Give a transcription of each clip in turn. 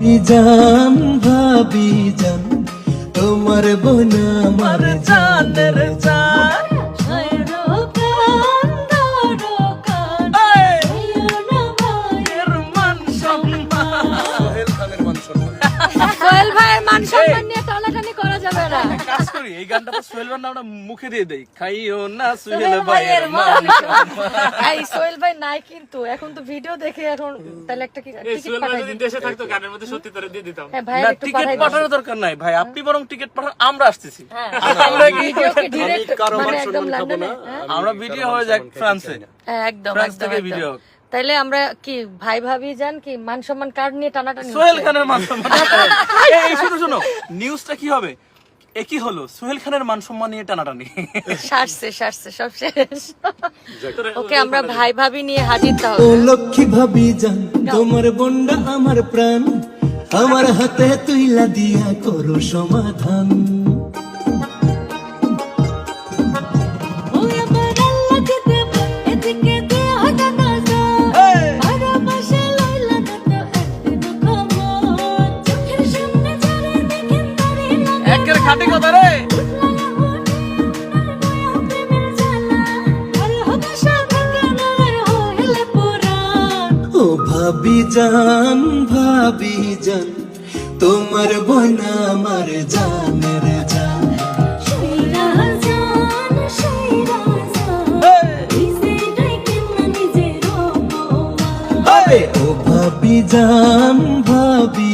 জান ভাবি জান তোমার বোন আমার জানের জান সোহেল ভাইয়ের মান সম্মান নিয়ে টানাটানি করা যাবে না। করি এই গানটা তো সোহেল ভাইয়ের নামটা মুখে দিয়ে দেই। খাইও না সোহেল সোহেল ভাইয়ের মান এই সোহেল ভাই নাই কিন্তু এখন তো ভিডিও দেখে এখন তাহলে একটা কি এই টিকিট ভাই যদি দেশে থাকতো গানের মধ্যে সত্যি তোরে দিয়ে দিতাম। হ্যাঁ ভাই না টিকিট পাঠানোর দরকার নাই। ভাই আপনি বরং টিকিট পাঠান আমরা আসতেছি। হ্যাঁ আমরা কি ডিরেক্ট মানে একদম লন্ডনে হ্যাঁ? আমরা ভিডিও হয়ে যাক ফ্রান্সে একদম ফ্রান্স থেকে ভিডিও তাইলে আমরা কি ভাই ভাবি যান কি মান সম্মান কার্ড নিয়ে টানাটানি সোহেল খানের মান সম্মান। এই, এই শুনো শুনো। নিউজটা কি হবে? একই হলো সোহেল খানের মান সম্মান নিয়ে টানাটানি। সারছে সারছে সব শেষ। ওকে আমরা ভাই ভাবি নিয়ে হাজির ও তাহলে লক্ষ্মী ভাবি জান তোমার বন্ডা আমার প্রাণ আমার হাতে তুইলা দিয়া করো সমাধান। একের খাটি কথা রে। ও ভাবি জান ভাবি জান তোমার বোন আমার জানের জান। ও ভাবি জান ভাবি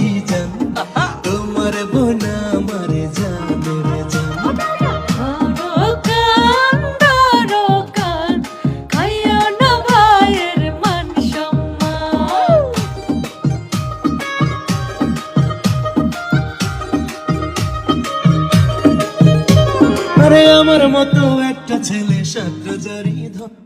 আমার মতো একটা ছেলে সাত জারি ধর